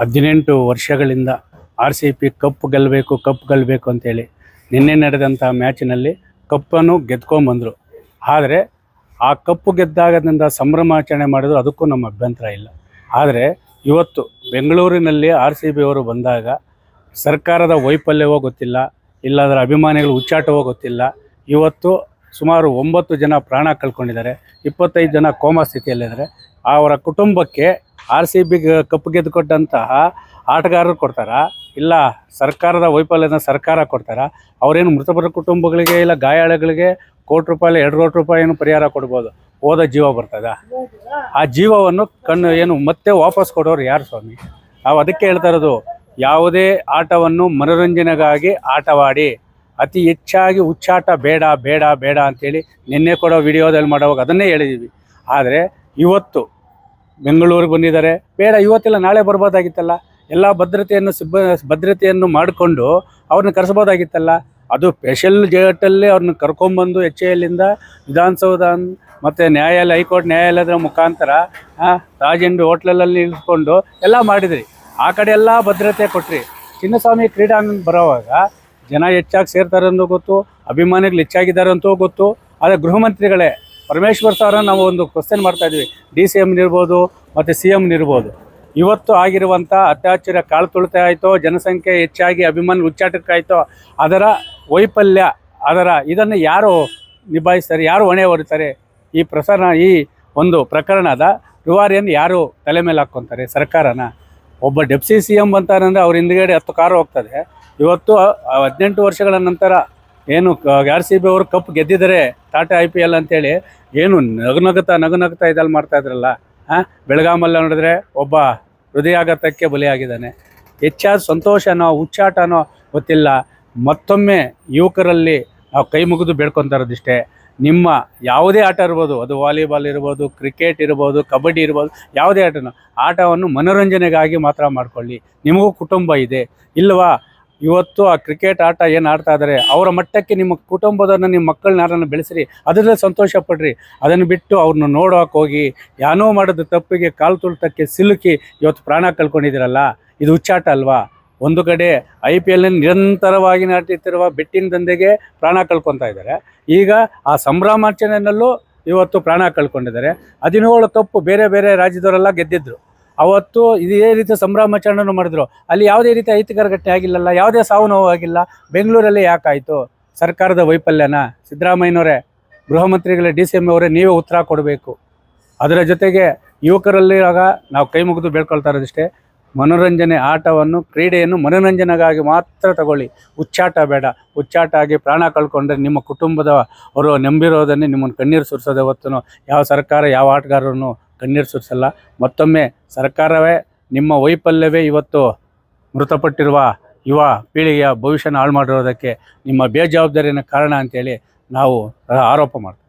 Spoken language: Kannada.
ಹದಿನೆಂಟು ವರ್ಷಗಳಿಂದ ಆರ್ ಸಿ ಪಿ ಕಪ್ ಗೆಲ್ಲಬೇಕು ಕಪ್ ಗೆಲ್ಲಬೇಕು ಅಂತೇಳಿ ನಿನ್ನೆ ನಡೆದಂಥ ಮ್ಯಾಚಿನಲ್ಲಿ ಕಪ್ಪನ್ನು ಗೆದ್ಕೊಂಬಂದರು. ಆದರೆ ಆ ಕಪ್ಪು ಗೆದ್ದಾಗದಿಂದ ಸಂಭ್ರಮಾಚರಣೆ ಮಾಡಿದ್ರು, ಅದಕ್ಕೂ ನಮ್ಮ ಅಭ್ಯಂತರ ಇಲ್ಲ. ಆದರೆ ಇವತ್ತು ಬೆಂಗಳೂರಿನಲ್ಲಿ ಆರ್ ಸಿ ಬಿ ಅವರು ಬಂದಾಗ ಸರ್ಕಾರದ ವೈಫಲ್ಯವೋ ಗೊತ್ತಿಲ್ಲ, ಇಲ್ಲಾಂದರೆ ಅಭಿಮಾನಿಗಳು ಹುಚ್ಚಾಟವೋ ಗೊತ್ತಿಲ್ಲ. ಇವತ್ತು ಸುಮಾರು ಒಂಬತ್ತು ಜನ ಪ್ರಾಣ ಕಳ್ಕೊಂಡಿದ್ದಾರೆ, ಇಪ್ಪತ್ತೈದು ಜನ ಕೋಮಾ ಸ್ಥಿತಿಯಲ್ಲಿದ್ದಾರೆ. ಅವರ ಕುಟುಂಬಕ್ಕೆ ಆರ್ ಸಿ ಬಿ ಕಪ್ ಗೆದ್ದುಕೊಟ್ಟಂತಹ ಆಟಗಾರರು ಕೊಡ್ತಾರ. ಇಲ್ಲ, ಸರ್ಕಾರದ ವೈಫಲ್ಯದ ಸರ್ಕಾರ ಕೊಡ್ತಾರ. ಅವರೇನು ಮೃತಪಟ್ಟ ಕುಟುಂಬಗಳಿಗೆ ಇಲ್ಲ, ಗಾಯಾಳುಗಳಿಗೆ ಕೋಟಿ ರೂಪಾಯಿ, ಎರಡು ಕೋಟಿ ರೂಪಾಯಿ ಏನು ಪರಿಹಾರ ಕೊಡ್ಬೋದು? ಹೋದ ಜೀವ ಬರ್ತದ? ಆ ಜೀವವನ್ನು ಕಣ್ಣು ಏನು ಮತ್ತೆ ವಾಪಸ್ ಕೊಡೋರು ಯಾರು ಸ್ವಾಮಿ? ನಾವು ಅದಕ್ಕೆ ಹೇಳ್ತಾ ಇರೋದು, ಯಾವುದೇ ಆಟವನ್ನು ಮನೋರಂಜನೆಗಾಗಿ ಆಟವಾಡಿ, ಅತಿ ಹೆಚ್ಚಾಗಿ ಹುಚ್ಚಾಟ ಬೇಡ ಬೇಡ ಬೇಡ ಅಂತೇಳಿ ನಿನ್ನೆ ಕೊಡೋ ವಿಡಿಯೋದಲ್ಲಿ ಮಾಡೋವಾಗ ಅದನ್ನೇ ಹೇಳಿದ್ದೀವಿ ಆದರೆ ಇವತ್ತು ಬೆಂಗಳೂರಿಗೆ ಬಂದಿದ್ದಾರೆ. ಬೇಡ, ಇವತ್ತೆಲ್ಲ, ನಾಳೆ ಬರ್ಬೋದಾಗಿತ್ತಲ್ಲ. ಎಲ್ಲ ಭದ್ರತೆಯನ್ನು ಸಿಬ್ಬ, ಭದ್ರತೆಯನ್ನು ಮಾಡಿಕೊಂಡು ಅವ್ರನ್ನ ಕರೆಸ್ಬೋದಾಗಿತ್ತಲ್ಲ. ಅದು ಸ್ಪೆಷಲ್ ಜೇಟಲ್ಲಿ ಅವ್ರನ್ನ ಕರ್ಕೊಂಬಂದು ಎಚ್ ಎಲ್ಲಿಂದ ವಿಧಾನಸೌಧ ಮತ್ತು ನ್ಯಾಯಾಲಯ, ಹೈಕೋರ್ಟ್ ನ್ಯಾಯಾಲಯದ ಮುಖಾಂತರ ರಾಜೆಂಡು ಹೋಟ್ಲಲ್ಲಿ ಇಳಿಸ್ಕೊಂಡು ಎಲ್ಲ ಮಾಡಿದ್ರಿ. ಆ ಕಡೆ ಎಲ್ಲ ಭದ್ರತೆ ಕೊಟ್ರಿ. ಚಿನ್ನಸ್ವಾಮಿ ಕ್ರೀಡಾಂಗಣ ಬರೋವಾಗ ಜನ ಹೆಚ್ಚಾಗಿ ಸೇರ್ತಾರೆ ಅನ್ನೋ ಗೊತ್ತು, ಅಭಿಮಾನಿಗಳು ಹೆಚ್ಚಾಗಿದ್ದಾರೆ ಅಂತೂ ಗೊತ್ತು. ಆದರೆ ಗೃಹ ಮಂತ್ರಿಗಳೇ ಪರಮೇಶ್ವರ್ ಸರ ನಾವು ಒಂದು ಕ್ವಶನ್ ಮಾಡ್ತಾ ಇದ್ವಿ. ಡಿ ಸಿ ಎಮ್ನಿರ್ಬೋದು ಮತ್ತು ಸಿ ಎಮ್ನಿರ್ಬೋದು ಇವತ್ತು ಆಗಿರುವಂಥ ಅತ್ಯಾಚಾರ ಕಾಳು ತುಳಿತ ಆಯಿತೋ, ಜನಸಂಖ್ಯೆ ಹೆಚ್ಚಾಗಿ, ಅಭಿಮಾನ ಉಚ್ಚಾಟಕ್ಕಾಯಿತೋ ಅದರ ವೈಫಲ್ಯ, ಅದರ ಇದನ್ನು ಯಾರು ನಿಭಾಯಿಸ್ತಾರೆ, ಯಾರು ಹೊಣೆ ಹೊರಿತಾರೆ, ಈ ಪ್ರಸರಣ, ಈ ಒಂದು ಪ್ರಕರಣದ ರಿವಾರಿಯನ್ನು ಯಾರು ತಲೆ ಮೇಲೆ ಹಾಕ್ಕೊತಾರೆ? ಸರ್ಕಾರನ? ಒಬ್ಬ ಡೆಪ್ಸಿ ಸಿ ಎಂ ಅಂತಾರಂದ್ರೆ ಅವ್ರ ಹಿಂದ್ಗಡೆ ಹತ್ತು ಕಾರು ಹೋಗ್ತದೆ. ಇವತ್ತು ಹದಿನೆಂಟು ವರ್ಷಗಳ ನಂತರ ಏನು ಆರ್ ಸಿ ಬಿ ಅವರು ಕಪ್ ಗೆದ್ದಿದ್ದಾರೆ ಟಾಟಾ ಐ ಪಿ ಎಲ್ ಅಂತೇಳಿ, ಏನು ನಗುನಗುತ್ತಾ ನಗುನಗುತ್ತಾ ಇದೆಲ್ಲ ಮಾಡ್ತಾ ಇದ್ರಲ್ಲ ಹಾಂ ಬೆಳಗಾಮಲ್ಲಿ ನೋಡಿದ್ರೆ ಒಬ್ಬ ಹೃದಯಾಘಾತಕ್ಕೆ ಬಲಿಯಾಗಿದ್ದಾನೆ. ಹೆಚ್ಚಾದ ಸಂತೋಷನೋ ಹುಚ್ಚಾಟನೋ ಗೊತ್ತಿಲ್ಲ. ಮತ್ತೊಮ್ಮೆ ಯುವಕರಲ್ಲಿ ನಾವು ಕೈ ಮುಗಿದು ಬೇಡ್ಕೊತಾ ಇರೋದಿಷ್ಟೇ. ನಿಮ್ಮ ಯಾವುದೇ ಆಟ ಇರ್ಬೋದು, ಅದು ವಾಲಿಬಾಲ್ ಇರ್ಬೋದು, ಕ್ರಿಕೆಟ್ ಇರ್ಬೋದು, ಕಬಡ್ಡಿ ಇರ್ಬೋದು, ಯಾವುದೇ ಆಟನೂ, ಆಟವನ್ನು ಮನೋರಂಜನೆಗಾಗಿ ಮಾತ್ರ ಮಾಡ್ಕೊಳ್ಳಿ. ನಿಮಗೂ ಕುಟುಂಬ ಇದೆ. ಇಲ್ವಾ? ಇವತ್ತು ಆ ಕ್ರಿಕೆಟ್ ಆಟ ಏನು ಆಡ್ತಾ ಇದ್ದಾರೆ ಅವರ ಮಟ್ಟಕ್ಕೆ ನಿಮ್ಮ ಕುಟುಂಬದನ್ನು ನಿಮ್ಮ ಮಕ್ಕಳನ್ನ ಬೆಳೆಸಿರಿ, ಅದರಲ್ಲೇ ಸಂತೋಷ ಪಡ್ರಿ. ಅದನ್ನು ಬಿಟ್ಟು ಅವ್ರನ್ನ ನೋಡೋಕೆ ಹೋಗಿ, ಯಾನೋ ಮಾಡಿದ ತಪ್ಪಿಗೆ ಕಾಲು ತುಳಿತಕ್ಕೆ ಸಿಲುಕಿ ಇವತ್ತು ಪ್ರಾಣ ಕಳ್ಕೊಂಡಿದ್ದೀರಲ್ಲ, ಇದು ಹುಚ್ಚಾಟ ಅಲ್ವಾ? ಒಂದು ಕಡೆ ಐ ಪಿ ಎಲ್ ನಿರಂತರವಾಗಿ ನಡೀತಿರುವ ಬೆಟ್ಟಿನ ದಂಧೆಗೆ ಪ್ರಾಣ ಕಳ್ಕೊತಾ ಇದ್ದಾರೆ. ಈಗ ಆ ಸಂಭ್ರಮಾಚರಣೆಯಲ್ಲೂ ಇವತ್ತು ಪ್ರಾಣ ಕಳ್ಕೊಂಡಿದ್ದಾರೆ. ಹದಿನೇಳು ಕಪ್ಪು ಬೇರೆ ಬೇರೆ ರಾಜ್ಯದವರೆಲ್ಲ ಗೆದ್ದಿದ್ರು. ಅವತ್ತು ಇದೇ ರೀತಿ ಸಂಭ್ರಮಾಚರಣೆಯನ್ನು ಮಾಡಿದ್ರು. ಅಲ್ಲಿ ಯಾವುದೇ ರೀತಿ ಐತಿಕರ ಘಟನೆ ಆಗಿಲ್ಲಲ್ಲ, ಯಾವುದೇ ಸಾವು ನೋವು ಆಗಿಲ್ಲ, ಬೆಂಗಳೂರಲ್ಲಿ ಯಾಕಾಯಿತು? ಸರ್ಕಾರದ ವೈಫಲ್ಯನ? ಸಿದ್ದರಾಮಯ್ಯನವರೇ, ಗೃಹ ಮಂತ್ರಿಗಳೇ, ಡಿ ಸಿ ಎಂ ಅವರೇ, ನೀವೇ ಉತ್ತರ ಕೊಡಬೇಕು. ಅದರ ಜೊತೆಗೆ ಯುವಕರಲ್ಲಿ ಆಗ ನಾವು ಕೈ ಮುಗಿದು ಬೇಡ್ಕೊಳ್ತಾ ಇರೋದಿಷ್ಟೇ, ಮನೋರಂಜನೆ ಆಟವನ್ನು, ಕ್ರೀಡೆಯನ್ನು ಮನೋರಂಜನೆಗಾಗಿ ಮಾತ್ರ ತಗೊಳ್ಳಿ. ಉಚ್ಚಾಟ ಬೇಡ. ಉಚ್ಚಾಟ ಆಗಿ ಪ್ರಾಣ ಕಳ್ಕೊಂಡ್ರೆ ನಿಮ್ಮ ಕುಟುಂಬದ ಅವರು ನಂಬಿರೋದನ್ನೇ ನಿಮ್ಮನ್ನು ಕಣ್ಣೀರು ಸುರಿಸೋದು ಯಾವ ಸರ್ಕಾರ, ಯಾವ ಆಟಗಾರರನ್ನು ಕಣ್ಣೀರು ಸುರಿಸಲ್ಲ. ಮತ್ತೊಮ್ಮೆ ಸರ್ಕಾರವೇ ನಿಮ್ಮ ವೈಫಲ್ಯವೇ ಇವತ್ತು ಮೃತಪಟ್ಟಿರುವ ಯುವ ಪೀಳಿಗೆಯ ಭವಿಷ್ಯನ ಹಾಳು ಮಾಡಿರೋದಕ್ಕೆ ನಿಮ್ಮ ಬೇಜವಾಬ್ದಾರಿಯನ್ನು ಕಾರಣ ಅಂತೇಳಿ ನಾವು ಆರೋಪ ಮಾಡ್ತೀವಿ.